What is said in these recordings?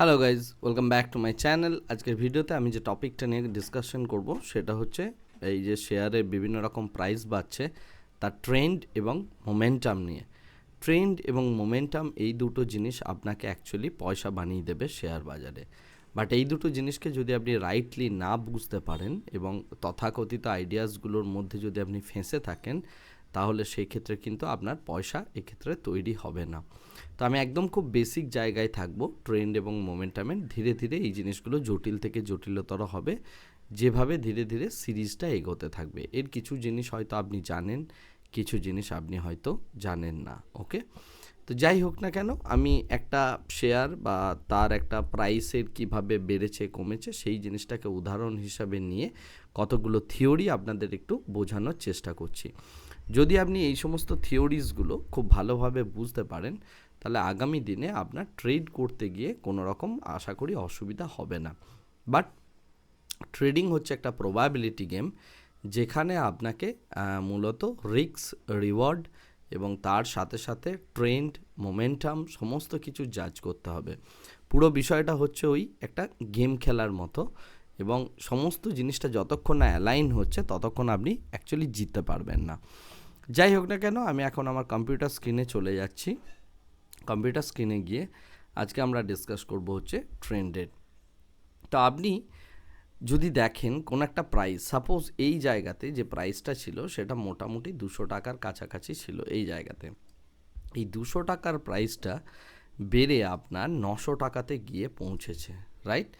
Hello guys welcome back to my channel আজকের ভিডিওতে আমি যে টপিকটা নিয়ে ডিসকাশন করব, সেটা হচ্ছে এই যে শেয়ারে বিভিন্ন রকম প্রাইস বাড়ছে, তার ট্রেন্ড এবং মোমেন্টাম নিয়ে। ট্রেন্ড এবং মোমেন্টাম এই দুটো জিনিস আপনাকে অ্যাকচুয়ালি পয়সা বানিয়ে দেবে শেয়ার বাজারে। বাট এই দুটো জিনিসকে যদি আপনি রাইটলি না বুঝতে পারেন এবং তথাকথিত আইডিয়াসগুলোর মধ্যে যদি আপনি ফেঁসে থাকেন তাহলে সেই ক্ষেত্রে কিন্তু আপনার পয়সা এক্ষেত্রে তৈরি হবে না। তো আমি একদম খুব বেসিক জায়গায় থাকব ট্রেন্ড এবং মোমেন্টামের ধীরে ধীরে এই জিনিসগুলো জটিল থেকে জটিলতর হবে। যেভাবে ধীরে ধীরে সিরিজটা এগোতে থাকবে। এর কিছু জিনিস হয়তো আপনি জানেন, কিছু জিনিস আপনি হয়তো জানেন না ওকে তো যাই হোক না কেন, আমি একটা শেয়ার বা তার একটা প্রাইসের কীভাবে বেড়েছে, কমেছে, সেই জিনিসটাকে উদাহরণ হিসাবে নিয়ে কতগুলো থিওরি আপনাদের একটু বোঝানোর চেষ্টা করছি। যদি আপনি এই সমস্ত থিওরিজগুলো খুব ভালোভাবে বুঝতে পারেন, তাহলে আগামী দিনে আপনার ট্রেড করতে গিয়ে কোনো রকম আশা করি অসুবিধা হবে না। বাট ট্রেডিং হচ্ছে একটা প্রবাবিলিটি গেম, যেখানে আপনাকে মূলত রিক্স, রিওয়ার্ড এবং তার সাথে সাথে ট্রেন্ড, মোমেন্টাম সমস্ত কিছু জাজ করতে হবে। পুরো বিষয়টা হচ্ছে ওই একটা গেম খেলার মতো এবং সমস্ত জিনিসটা যতক্ষণ না অ্যালাইন হচ্ছে, ততক্ষণ আপনি অ্যাকচুয়ালি জিততে পারবেন না। যাই হোক না কেন, আমি এখন আমার কম্পিউটার স্ক্রিনে চলে যাচ্ছি। কম্পিউটার স্ক্রিনে গিয়ে আজকে আমরা ডিসকাস করব হচ্ছে ট্রেন্ডেড তো আপনি যদি দেখেন কোন একটা প্রাইস সাপোজ এই জায়গাতে যে প্রাইসটা ছিল সেটা মোটামুটি দুশো টাকার কাছাকাছি ছিল এই জায়গাতে। এই দুশো টাকার প্রাইসটা বেড়ে আপনার নশো টাকাতে গিয়ে পৌঁছেছে রাইট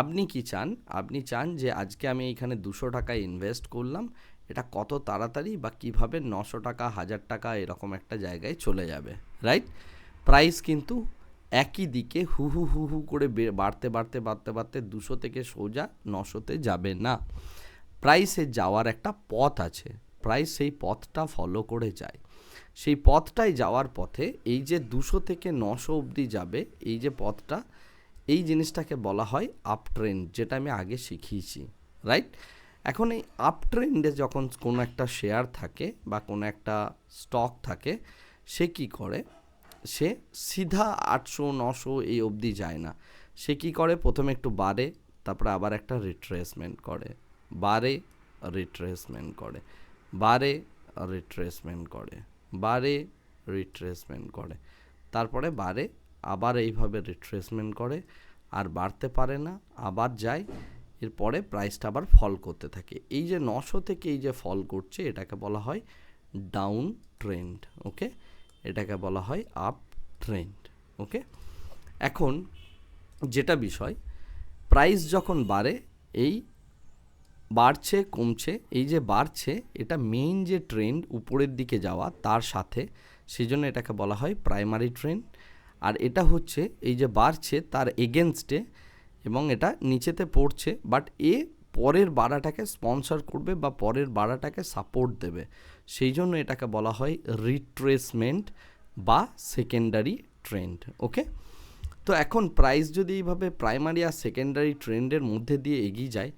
আপনি কি চান? আপনি চান যে আজকে আমি এইখানে দুশো টাকা ইনভেস্ট করলাম এটা কত তাড়াতাড়ি বা কীভাবে নশো টাকা, হাজার টাকা এরকম একটা জায়গায় চলে যাবে রাইট প্রাইস কিন্তু একই দিকে হু হু হু হু করে বাড়তে বাড়তে বাড়তে বাড়তে দুশো থেকে সোজা নশোতে যাবে না। প্রাইসে যাওয়ার একটা পথ আছে। প্রাইস সেই পথটা ফলো করে যায়। সেই পথটাই যাওয়ার পথে এই যে দুশো থেকে নশো অবধি যাবে, এই যে পথটা, এই জিনিসটাকে বলা হয় আপ ট্রেন্ড যেটা আমি আগে শিখিয়েছি রাইট এখন এই আপ ট্রেন্ডে যখন কোনো একটা শেয়ার থাকে বা কোনো একটা স্টক থাকে, সে কি করে? সে সিধা আটশো, নশো এই অবধি যায় না। সে কি করে? প্রথমে একটু বাড়ে, তারপরে আবার একটা রিট্রেসমেন্ট করে। বাড়ে রিট্রেসমেন্ট করে। বাড়ে রিট্রেসমেন্ট করে। বাড়ে রিট্রেসমেন্ট করে। তারপরে বাড়ে, আবার এইভাবে রিট্রেসমেন্ট করে। আর বাড়তে পারে না, আবার যায়। এরপরে প্রাইসটা আবার ফল করতে থাকে। এই যে নশো থেকে এই যে ফল করছে, এটাকে বলা হয় ডাউন ট্রেন্ড ওকে এটাকে বলা হয় আপ ট্রেন্ড ওকে এখন যেটা বিষয় প্রাইস যখন বাড়ে, এই বাড়ছে, কমছে, এই যে বাড়ছে, এটা মেইন যে ট্রেন্ড উপরের দিকে যাওয়া, তার সাথে সেই জন্য এটাকে বলা হয় প্রাইমারি ট্রেন্ড আর এটা হচ্ছে, এই যে বাড়ছে, তার এগেনস্টে এবং এটা নিচেতে পড়ছে বাট এ পরের বাড়াটাকে স্পন্সর করবে বা পরের বাড়াটাকে সাপোর্ট দেবে। সেই জন্য এটাকে বলা হয় রিট্রেসমেন্ট বা সেকেন্ডারি ট্রেন্ড ওকে তো এখন প্রাইস যদি এইভাবে প্রাইমারি আর সেকেন্ডারি ট্রেন্ডের মধ্যে দিয়ে এগিয়ে যায়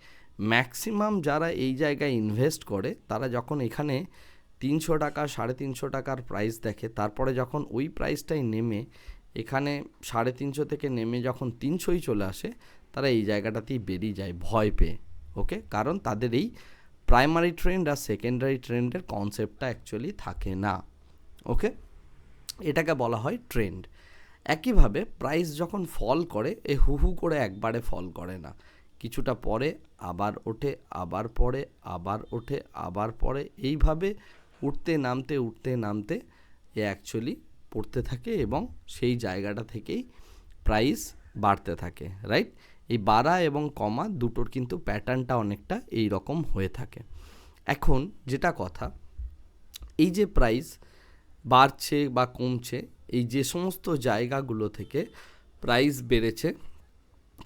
ম্যাক্সিমাম যারা এই জায়গায় ইনভেস্ট করে, তারা যখন এখানে তিনশো টাকা, সাড়ে তিনশো টাকার প্রাইস দেখে, তারপরে যখন ওই প্রাইসটাই নেমে এখানে সাড়ে তিনশো থেকে নেমে যখন তিনশোই চলে আসে, তারা এই জায়গাটাতেই বেরিয়ে যায় ভয় পেয়ে ওকে কারণ তাদের এই প্রাইমারি ট্রেন্ড আর সেকেন্ডারি ট্রেন্ডের কনসেপ্টটা অ্যাকচুয়ালি থাকে না ওকে এটাকে বলা হয় ট্রেন্ড একইভাবে প্রাইস যখন ফল করে, এ হু হু করে একবারে ফল করে না। কিছুটা পরে, আবার ওঠে, আবার পরে, আবার ওঠে, আবার পরে, এইভাবে উঠতে নামতে উঠতে নামতে এ অ্যাকচুয়ালি পড়তে থাকে এবং সেই জায়গাটা থেকেই প্রাইস বাড়তে থাকে রাইট এই বাড়া এবং কমা দুটোর কিন্তু প্যাটার্নটা অনেকটা এই রকম হয়ে থাকে। এখন যেটা কথা, এই যে প্রাইস বাড়ছে বা কমছে, এই যে সমস্ত জায়গাগুলো থেকে প্রাইস বেড়েছে,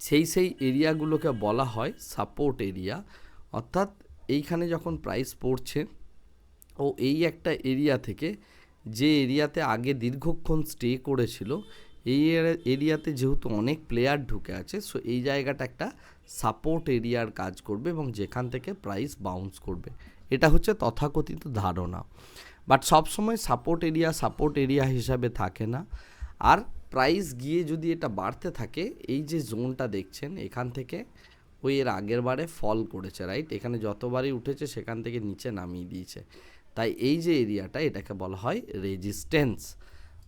সেই সেই এরিয়াগুলোকে বলা হয় সাপোর্ট এরিয়া অর্থাৎ এইখানে যখন প্রাইস পড়ছে, ও এই একটা এরিয়া থেকে যে এরিয়াতে আগে দীর্ঘক্ষণ স্টে করেছিল, এই এরিয়াতে যেহেতু অনেক প্লেয়ার ঢুকে আছে সো এই জায়গাটা একটা সাপোর্ট এরিয়ার কাজ করবে এবং যেখান থেকে প্রাইস বাউন্স করবে। এটা হচ্ছে তথাকথিত ধারণা। বাট সবসময় সাপোর্ট এরিয়া সাপোর্ট এরিয়া হিসাবে থাকে না। আর প্রাইস গিয়ে যদি এটা বাড়তে থাকে, এই যে জোনটা দেখছেন, এখান থেকে ওই এর আগের বারে ফল করেছে রাইট এখানে যতবারই উঠেছে, সেখান থেকে নিচে নামিয়ে দিয়েছে। তাই এই যে এরিয়াটা এটাকে বলা হয় রেজিস্ট্যান্স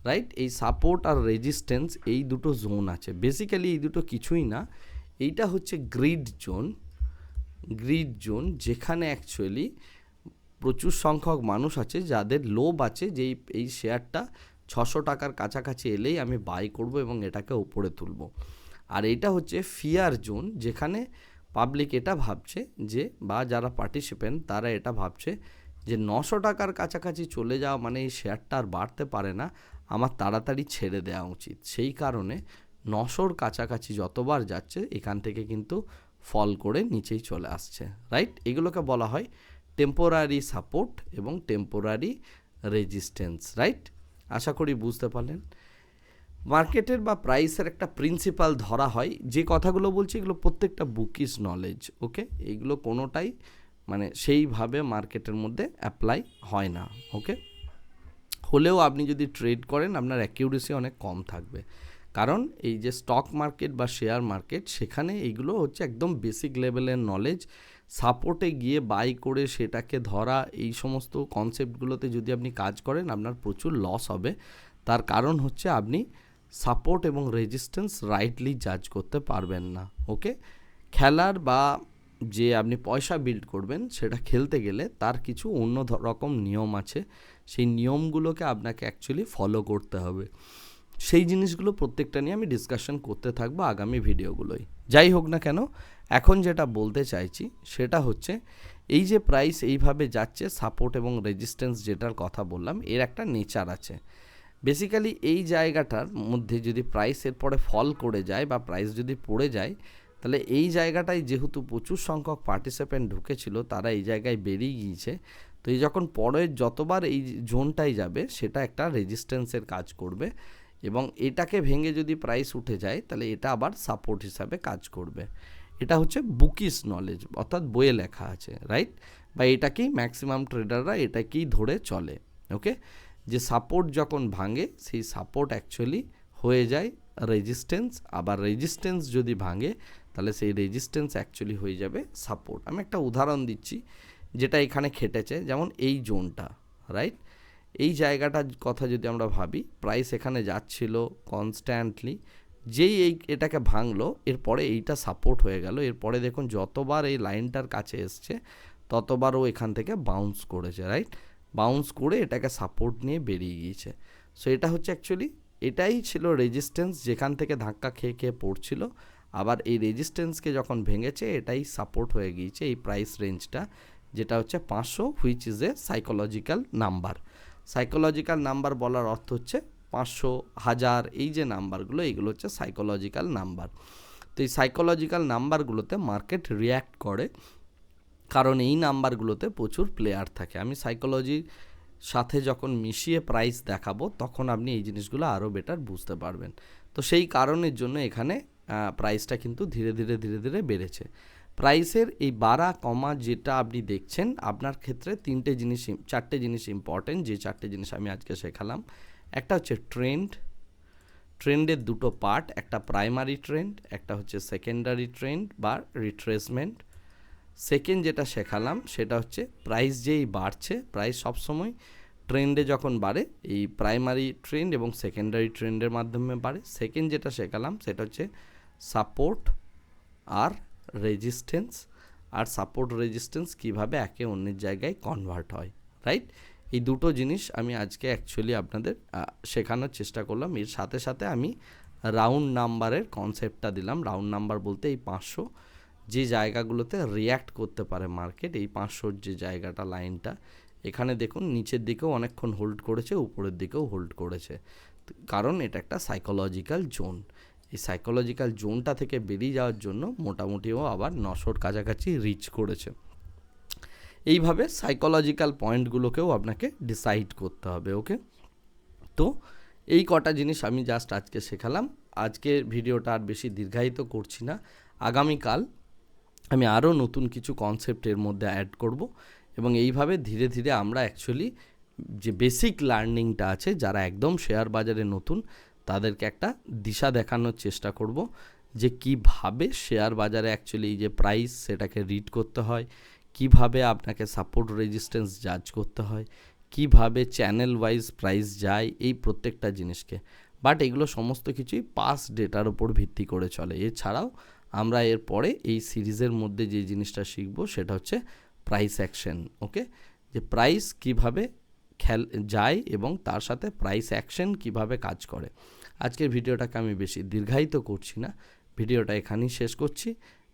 রাইট এই সাপোর্ট আর রেজিস্ট্যান্স এই দুটো জোন আছে। বেসিক্যালি এই দুটো কিছুই না। এইটা হচ্ছে গ্রিড জোন গ্রিড জোন যেখানে অ্যাকচুয়ালি প্রচুর সংখ্যক মানুষ আছে, যাদের লোভ আছে যে এই- শেয়ারটা ছশো টাকার কাছাকাছি এলেই আমি বাই করব এবং এটাকে ওপরে তুলব। আর এটা হচ্ছে ফিয়ার জোন যেখানে পাবলিক এটা ভাবছে যে বা যারা পার্টিসিপেন্ট তারা এটা ভাবছে যে নশো টাকার কাছাকাছি চলে যাওয়া মানে এই শেয়ারটা আর বাড়তে পারে না, আমার তাড়াতাড়ি ছেড়ে দেওয়া উচিত। সেই কারণে নশোর কাছাকাছি যতবার যাচ্ছে, এখান থেকে কিন্তু ফল করে নিচেই চলে আসছে। রাইট এগুলোকে বলা হয় টেম্পোরারি সাপোর্ট এবং টেম্পোরারি রেজিস্ট্যান্স রাইট আশা করি বুঝতে পারলেন। মার্কেটের বা প্রাইসের একটা প্রিন্সিপাল ধরা হয়। যে কথাগুলো বলছি এগুলো প্রত্যেকটা বুকিস নলেজ ওকে এইগুলো কোনোটাই মানে সেইভাবে মার্কেটের মধ্যে অ্যাপ্লাই হয় না ওকে হলেও আপনি যদি ট্রেড করেন, আপনার অ্যাকিউরেসি অনেক কম থাকবে। কারণ এই যে স্টক মার্কেট বা শেয়ার মার্কেট সেখানে এইগুলো হচ্ছে একদম বেসিক লেভেলের নলেজ সাপোর্টে গিয়ে বাই করে সেটাকে ধরা, এই সমস্ত কনসেপ্টগুলোতে যদি আপনি কাজ করেন, আপনার প্রচুর লস হবে। তার কারণ হচ্ছে আপনি সাপোর্ট এবং রেজিস্ট্যান্স রাইটলি জাজ করতে পারবেন না ওকে খেলার বা যে আপনি পয়সা বিল্ড করবেন, সেটা খেলতে গেলে তার কিছু অন্য রকম নিয়ম আছে। সেই নিয়মগুলোকে আপনাকে অ্যাকচুয়ালি ফলো করতে হবে। সেই জিনিসগুলো প্রত্যেকটা নিয়ে আমি ডিসকাশন করতে থাকব আগামী ভিডিওগুলোই যাই হোক না কেন, এখন যেটা বলতে চাইছি, সেটা হচ্ছে এই যে প্রাইস এইভাবে যাচ্ছে সাপোর্ট এবং রেজিস্ট্যান্স যেটার কথা বললাম, এর একটা নেচার আছে। বেসিক্যালি এই জায়গাটার মধ্যে যদি প্রাইস এরপরে ফল করে যায় বা প্রাইস যদি পড়ে যায় তাহলে এই জায়গাটায় যেহেতু প্রচুর সংখ্যক পার্টিসিপেন্ট ঢুকেছিল, তারা এই জায়গায় বেরিয়ে গিয়েছে। তো এই যখন পরে যতবার এই জোনটাই যাবে, সেটা একটা রেজিস্ট্যান্সের কাজ করবে এবং এটাকে ভেঙে যদি প্রাইস উঠে যায়, তাহলে এটা আবার সাপোর্ট হিসাবে কাজ করবে। এটা হচ্ছে বুকিস নলেজ অর্থাৎ বইয়ে লেখা আছে রাইট বা এটাকেই ম্যাক্সিমাম ট্রেডাররা এটাকেই ধরে চলে ওকে যে সাপোর্ট যখন ভাঙে, সেই সাপোর্ট অ্যাকচুয়ালি হয়ে যায় রেজিস্ট্যান্স আবার রেজিস্ট্যান্স যদি ভাঙে তাহলে সেই রেজিস্ট্যান্স অ্যাকচুয়ালি হয়ে যাবে সাপোর্ট আমি একটা উদাহরণ দিচ্ছি যেটা এখানে খেটেছে, যেমন এই জোনটা রাইট এই জায়গাটার কথা যদি আমরা ভাবি প্রাইস এখানে যাচ্ছিল কনস্ট্যান্টলি যেই এই এটাকে ভাঙলো, এরপরে এইটা সাপোর্ট হয়ে গেল, এরপরে দেখুন যতবার এই লাইনটার কাছে এসছে, ততবার ও এখান থেকে বাউন্স করেছে রাইট বাউন্স করে এটাকে সাপোর্ট নিয়ে বেরিয়ে গিয়েছে। সো এটা হচ্ছে অ্যাকচুয়ালি এটাই ছিল রেজিস্ট্যান্স যেখান থেকে ধাক্কা খেয়ে খেয়ে পড়ছিল আবার এই রেজিস্ট্যান্সকে যখন ভেঙেছে, এটাই সাপোর্ট হয়ে গিয়েছে এই প্রাইস রেঞ্জটা যেটা হচ্ছে পাঁচশো which is a psychological number psychological number বলার অর্থ হচ্ছে পাঁচশো, হাজার, এই যে নাম্বারগুলো এইগুলো হচ্ছে সাইকোলজিক্যাল নাম্বার তো এই সাইকোলজিক্যাল নাম্বারগুলোতে মার্কেট রিয়্যাক্ট করে, কারণ এই নাম্বারগুলোতে প্রচুর প্লেয়ার থাকে। আমি সাইকোলজির সাথে যখন মিশিয়ে প্রাইস দেখাবো, তখন আপনি এই জিনিসগুলো আরও বেটার বুঝতে পারবেন। তো সেই কারণের জন্য এখানে প্রাইসটা কিন্তু ধীরে ধীরে ধীরে ধীরে বেড়েছে। প্রাইসের এই বাড়া, কমা যেটা আপনি দেখছেন, আপনার ক্ষেত্রে তিনটে জিনিস, চারটে জিনিস ইম্পর্টেন্ট যে চারটে জিনিস আমি আজকে শেখালাম। একটা হচ্ছে ট্রেন্ড ট্রেন্ডের দুটো পার্ট একটা প্রাইমারি ট্রেন্ড একটা হচ্ছে সেকেন্ডারি ট্রেন্ড বা রিট্রেসমেন্ট সেকেন্ড যেটা শেখালাম, সেটা হচ্ছে প্রাইস যেই বাড়ছে প্রাইস সবসময় ট্রেন্ডে যখন বাড়ে, এই প্রাইমারি ট্রেন্ড এবং সেকেন্ডারি ট্রেন্ডের মাধ্যমে বাড়ে। সেকেন্ড যেটা শেখালাম, সেটা হচ্ছে সাপোর্ট আর রেজিস্ট্যান্স আর সাপোর্ট রেজিস্ট্যান্স কীভাবে একে অন্যের জায়গায় কনভার্ট হয় রাইট এই দুটো জিনিস আমি আজকে অ্যাকচুয়ালি আপনাদের শেখানোর চেষ্টা করলাম। এর সাথে সাথে আমি রাউন্ড নাম্বারের কনসেপ্টটা দিলাম। রাউন্ড নাম্বার বলতে এই পাঁচশো যে জায়গাগুলোতে রিয়্যাক্ট করতে পারে মার্কেট এই পাঁচশোর যে জায়গাটা লাইনটা এখানে দেখুন নিচের দিকেও অনেকক্ষণ হোল্ড করেছে, উপরের দিকেও হোল্ড করেছে। কারণ এটা একটা সাইকোলজিক্যাল জোন এই সাইকোলজিক্যাল জোনটা থেকে বেরিয়ে যাওয়ার জন্য মোটামুটিও আবার নশোর কাছাকাছি রিচ করেছে। এইভাবে সাইকোলজিক্যাল পয়েন্টগুলোকেও আপনাকে ডিসাইড করতে হবে ওকে তো এই কটা জিনিস আমি জাস্ট আজকে শেখালাম। আজকে ভিডিওটা আর বেশি দীর্ঘায়িত করছি না। আগামীকাল আমি আরও নতুন কিছু কনসেপ্টের মধ্যে অ্যাড করব এবং এইভাবে ধীরে ধীরে আমরা অ্যাকচুয়ালি যে বেসিক লার্নিংটা আছে, যারা একদম শেয়ার বাজারে নতুন তাদেরকে একটা দিশা দেখানোর চেষ্টা করব যে কীভাবে শেয়ার বাজারে অ্যাকচুয়ালি যে প্রাইস সেটাকে রিড করতে হয়, কীভাবে আপনাকে সাপোর্ট রেজিস্ট্যান্স জাজ করতে হয়, কীভাবে চ্যানেল ওয়াইজ প্রাইস যায়, এই প্রত্যেকটা জিনিসকে। বাট এগুলো সমস্ত কিছুই পাস ডেটার উপর ভিত্তি করে চলে। এছাড়াও আমরা এরপরে এই সিরিজের মধ্যে যে জিনিসটা শিখব সেটা হচ্ছে প্রাইস অ্যাকশন ওকে যে প্রাইস কীভাবে খেল, যায় এবং তার সাথে প্রাইস অ্যাকশন কীভাবে কাজ করে। আজকের ভিডিওটাকে আমি বেশি দীর্ঘায়িত করছি না। ভিডিওটা এখানেই শেষ করছি।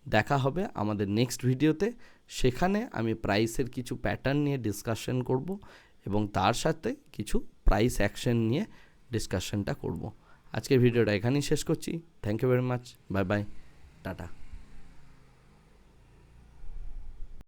দেখা হবে আমাদের নেক্সট ভিডিওতে। সেখানে আমি প্রাইসের কিছু প্যাটার্ন নিয়ে ডিসকাশন করব এবং তার সাথে কিছু প্রাইস অ্যাকশন নিয়ে ডিসকাশনটা করব। আজকের ভিডিওটা এখানেই শেষ করছি। Thank you very much bye bye tata.